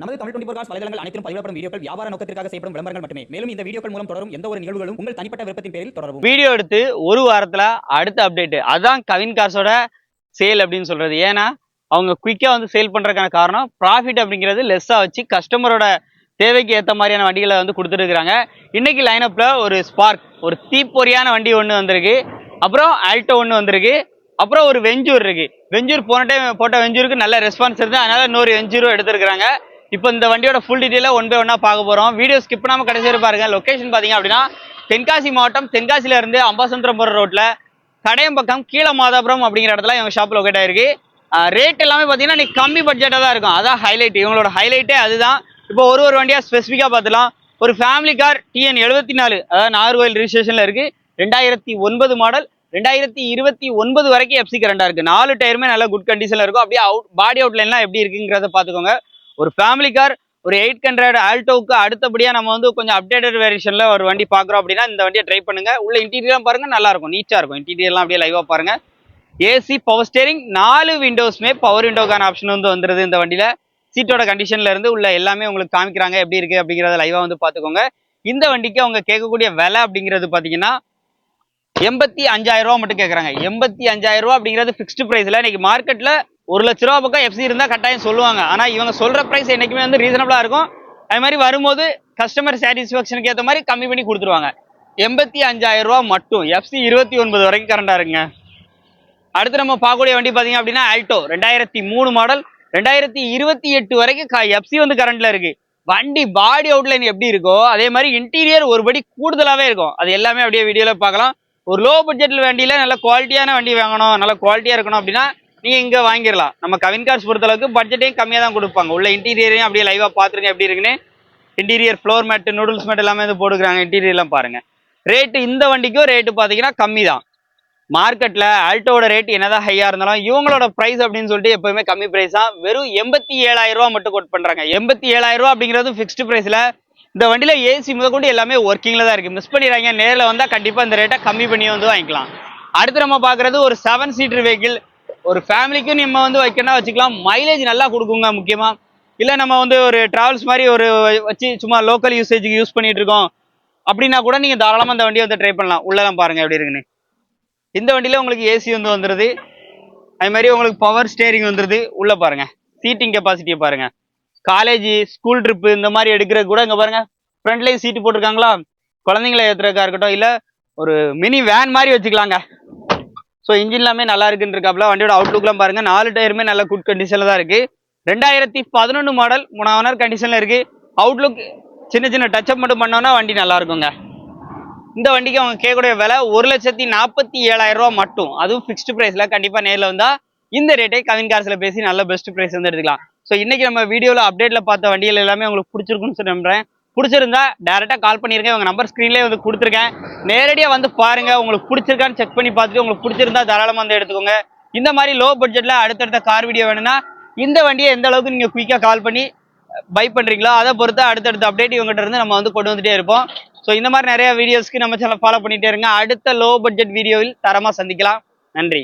நமது Tamil twenty four cos வலைதளங்கள் அனைத்தும் பதிவிடப்படும் வீடியோக்கள் வியாபார நோக்கத்திற்காக செய்யப்படும் விளம்பரங்கள் மட்டுமே. மேலும் இந்த வீடியோக்கள் மூலம் தொடரும் எந்த ஒரு நிகழ்வுகளும் உங்கள் தனிப்பட்ட விருப்பத்தின் பேரில் தொடரும் வீடியோ எடுத்து ஒரு வாரத்தில் அடுத்த அப்டேட் அதான் கவின் காசோட சேல் அப்படின்னு சொல்றது. ஏன்னா அவங்க குயிக்காக வந்து சேல் பண்ணுறதுக்கான காரணம் ப்ராஃபிட் அப்படிங்கிறது லெஸ்ஸாக வச்சு கஸ்டமரோட தேவைக்கு ஏற்ற மாதிரியான வண்டிகளை வந்து கொடுத்துருக்குறாங்க இன்னைக்கு லைனப்பில் ஒரு ஸ்பார்க் ஒரு தீப்பொறியான வண்டி ஒன்று வந்திருக்கு. அப்புறம் ஆல்டோ ஒன்று வந்திருக்கு. அப்புறம் ஒரு வெஞ்சூர் இருக்கு. வெஞ்சூர் போன டைம் போட்ட வெஞ்சூருக்கு நல்ல ரெஸ்பான்ஸ் இருந்து அதனால இன்னொரு வெஞ்சூரும் எடுத்துருக்குறாங்க. இப்போ இந்த வண்டியோட ஃபுல் டீட்டெயிலாக ஒன் பை ஒன்னாக பார்க்க போகிறோம் வீடியோ ஸ்கிப் பண்ணாம கடைசி பாருங்க. லொக்கேஷன் பாத்தீங்க அப்படின்னா தென்காசி மாவட்டம் தென்காசியிலேருந்து அம்பாசந்திரம் போற ரோட்ல கடையம்பக்கம் கீழே மாதாபுரம் அப்படிங்கிற இடத்துல இவங்க ஷாப் லொக்கேட் ஆயிருக்கு. ரேட் எல்லாமே பார்த்தீங்கன்னா நீ கம்மி பட்ஜெட்டாக தான் இருக்கும். அதான் ஹைலைட் இவங்களோட ஹைலைட்டே அதுதான். இப்போ ஒரு ஒரு வண்டியாக ஸ்பெசிஃபிக்காக பார்த்துலாம் ஒரு ஃபேமிலி கார் டிஎன் எழுபத்தி நாலு அதாவது நாகர்கோவில் ரிஜிஸ்ட்ரேஷனில் இருக்குது ரெண்டாயிரத்தி ஒன்பது மாடல் ரெண்டாயிரத்தி இருபத்தி ஒன்பது வரைக்கும் எஃப்சி கரண்டாக இருக்குது நாலு டயருமே நல்ல குட் கண்டிஷனில் இருக்கும். அப்படியே அவுட் பாடி அவுட்லைன்லாம் எப்படி இருக்குங்கிறத பார்த்துக்கோங்க. ஒரு ஃபேமிலி கார் ஒரு எயிட் ஹண்ட்ரட் ஆல்டோவுக்கு அடுத்தபடியாக நம்ம வந்து கொஞ்சம் அப்டேட்டட் வேரியேஷனில் ஒரு வண்டி பார்க்குறோம் அப்படின்னா இந்த வண்டியை ட்ரை பண்ணுங்கள் உள்ள இன்டீரியர்லாம் பாருங்கள் நல்லாயிருக்கும் நீச்சாக நீட்டாக இருக்கும். இன்டீரியர்லாம் அப்படியே லைவாக பாருங்கள் ஏசி பவர் ஸ்டேரிங் நாலு விண்டோஸ்மே பவர் விண்டோக்கான ஆப்ஷன் வந்து வந்துருது இந்த வண்டியில். சீட்டோட கண்டிஷன்லேருந்து உள்ள எல்லாமே உங்களுக்கு காமிக்கிறாங்க எப்படி இருக்குது அப்படிங்கிறத லைவாக வந்து பார்த்துக்கோங்க. இந்த வண்டிக்கு அவங்க கேட்கக்கூடிய விலை அப்படிங்கிறது பார்த்தீங்கன்னா எண்பத்தி அஞ்சாயிரம் ரூபா மட்டும் கேட்குறாங்க. எண்பத்தி அஞ்சாயிரம் ரூபா அப்படிங்கிறது ஃபிக்ஸ்டு ப்ரைஸில் இன்றைக்கி மார்க்கெட்டில் ஒரு லட்ச ரூபா பக்கம் எஃப்சி இருந்தால் கட்டாயம் சொல்லுவாங்க. ஆனால் இவங்க சொல்கிற ப்ரைஸ் என்றைக்குமே வந்து ரீசனபிளாக இருக்கும். அது மாதிரி வரும்போது கஸ்டமர் சாட்டிஸ்ஃபேக்ஷனுக்கு ஏற்ற மாதிரி கம்மி பண்ணி கொடுத்துருவாங்க. எண்பத்தி அஞ்சாயிரம் ரூபா மட்டும். எஃப்சி இருபத்தி ஒன்பது வரைக்கும் கரண்டாக இருக்குங்க. அடுத்து நம்ம பார்க்கக்கூடிய வண்டி பார்த்தீங்க அப்படின்னா ஆல்டோ ரெண்டாயிரத்தி மூணு மாடல் ரெண்டாயிரத்தி இருபத்தி எட்டு வரைக்கும் எஃப்சி வந்து கரண்ட்ல இருக்கு. வண்டி பாடி அவுட்லைன் எப்படி இருக்கோ அதே மாதிரி இன்டீரியர் ஒரு படி கூடுதலாகவே இருக்கும். அது எல்லாமே அப்படியே வீடியோவில் பார்க்கலாம். ஒரு லோ பட்ஜெட்டில் வண்டியில் நல்ல குவாலிட்டியான வண்டி வாங்கணும். நல்ல குவாலிட்டியாக இருக்கணும் அப்படின்னா நீங்க இங்கே வாங்கிடலாம். நம்ம கவின் கார்ஸ் பொறுத்தளவுக்கு பட்ஜெட்டையும் கம்மியாக தான் கொடுப்பாங்க. உள்ள இன்டீரியரையும் அப்படியே லைவாக பார்த்துருங்க எப்படி இருக்குன்னு. Interior floor mat noodles mat எல்லாமே வந்து போட்டுக்கிறாங்க. இன்டீரியர்லாம் பாருங்கள் ரேட்டு இந்த வண்டிக்கும் ரேட்டு பார்த்தீங்கன்னா கம்மி தான். மார்க்கெட்ல ஆல்டோட ரேட் என்னதான் ஹையாக இருந்தாலும் இவங்களோட ப்ரைஸ் அப்படின்னு சொல்லிட்டு எப்போயுமே கம்மி ப்ரைஸ் தான். வெறும் எண்பத்தி ஏழாயிரம் ரூபா மட்டும் கோட் பண்ணுறாங்க எண்பத்தி ஏழாயிரம் ரூபா அப்படிங்கிறது ஃபிக்ஸ்டு ப்ரைஸில் இந்த வண்டியில ஏசி முதற்கொண்டு எல்லாமே ஒர்க்கிங்ல தான் இருக்குது மிஸ் பண்ணிடுறாங்க நேரில் வந்தால் கண்டிப்பாக இந்த ரேட்டை கம்மி பண்ணி வந்து வாங்கிக்கலாம். அடுத்து நம்ம பார்க்குறது ஒரு செவன் சீட்டர் வெஹிக்கிள் ஒரு ஃபேமிலிக்கும் நம்ம வந்து வைக்கணுன்னா வச்சுக்கலாம். மைலேஜ் நல்லா கொடுக்குங்க முக்கியமாக இல்லை நம்ம வந்து ஒரு ட்ராவல்ஸ் மாதிரி ஒரு வச்சு சும்மா லோக்கல் யூசேஜுக்கு யூஸ் பண்ணிட்டு இருக்கோம். அப்படின்னா கூட நீங்கள் தாராளமாக இந்த வண்டியை வந்து ட்ரை பண்ணலாம். உள்ளலாம் பாருங்கள் எப்படி இருக்குன்னு. இந்த வண்டியில உங்களுக்கு ஏசி வந்து வந்துடுது அது மாதிரி உங்களுக்கு பவர் ஸ்டேரிங் வந்துடுது உள்ளே பாருங்க. சீட்டிங் கெப்பாசிட்டியை பாருங்கள் காலேஜ் ஸ்கூல் ட்ரிப்பு இந்த மாதிரி எடுக்கிறது கூட இங்கே பாருங்கள் ஃப்ரண்ட்லேயும் சீட்டு போட்டிருக்காங்களா? குழந்தைங்கள ஏத்துறதுக்கா இருக்கட்டும் இல்லை ஒரு மினி வேன் மாதிரி வச்சுக்கலாங்க. ஸோ இன்ஜின் எல்லாமே நல்லா இருக்குன்னு இருக்காப்புல வண்டியோட அவுட்லுக்லாம் பாருங்க. நாலு டயருமே நல்ல குட் கண்டிஷனில் தான் இருக்கு. ரெண்டாயிரத்தி பதினொன்று மாடல் மூணாவது கண்டிஷனில் இருக்கு. அவுட்லுக் சின்ன சின்ன டச்சப் மட்டும் பண்ணோன்னா வண்டி நல்லா இருக்குங்க. இந்த வண்டிக்கு அவங்க கேட்கக்கூடிய விலை ஒரு லட்சத்தி நாற்பத்தி ஏழாயிரம் ரூபா மட்டும். அதுவும் ஃபிக்ஸ்டு ப்ரைஸில் கண்டிப்பாக நேரில் வந்தால் இந்த ரேட்டை கவின் கார்ஸில் பேசி நல்ல பெஸ்ட் ப்ரைஸ் வந்து எடுத்துக்கலாம். ஸோ இன்றைக்கி நம்ம வீடியோவில் அப்டேட்டில் பார்த்த வண்டிகள் எல்லாமே உங்களுக்கு பிடிச்சிருக்குன்னு சொல்லி நம்புறேன். பிடிச்சிருந்தா டேரெக்டாக கால் பண்ணியிருக்கேன் உங்கள் நம்பர் ஸ்க்ரீன்லேயே வந்து கொடுத்துருக்கேன். நேரடியாக வந்து பாருங்க உங்களுக்கு பிடிச்சிருக்கான்னு செக் பண்ணி பார்த்துட்டு உங்களுக்கு பிடிச்சிருந்தா தாராளமாக வந்து எடுத்துக்கோங்க. இந்த மாதிரி லோ பட்ஜெட்ல அடுத்தடுத்த கார் வீடியோ வேணும்னா இந்த வண்டியை எந்த அளவுக்கு நீங்க குயிக்காக கால் பண்ணி பை பண்ணுறீங்களோ அதை பொறுத்து அடுத்தடுத்த அப்டேட் இவங்ககிட்ட இருந்து நம்ம வந்து கொண்டு வந்துட்டே இருப்போம். ஸோ இந்த மாதிரி நிறைய வீடியோஸ்க்கு நம்ம சேனல் ஃபாலோ பண்ணிட்டே இருங்க. அடுத்த லோ பட்ஜெட் வீடியோவில் தரமாக சந்திக்கலாம். நன்றி.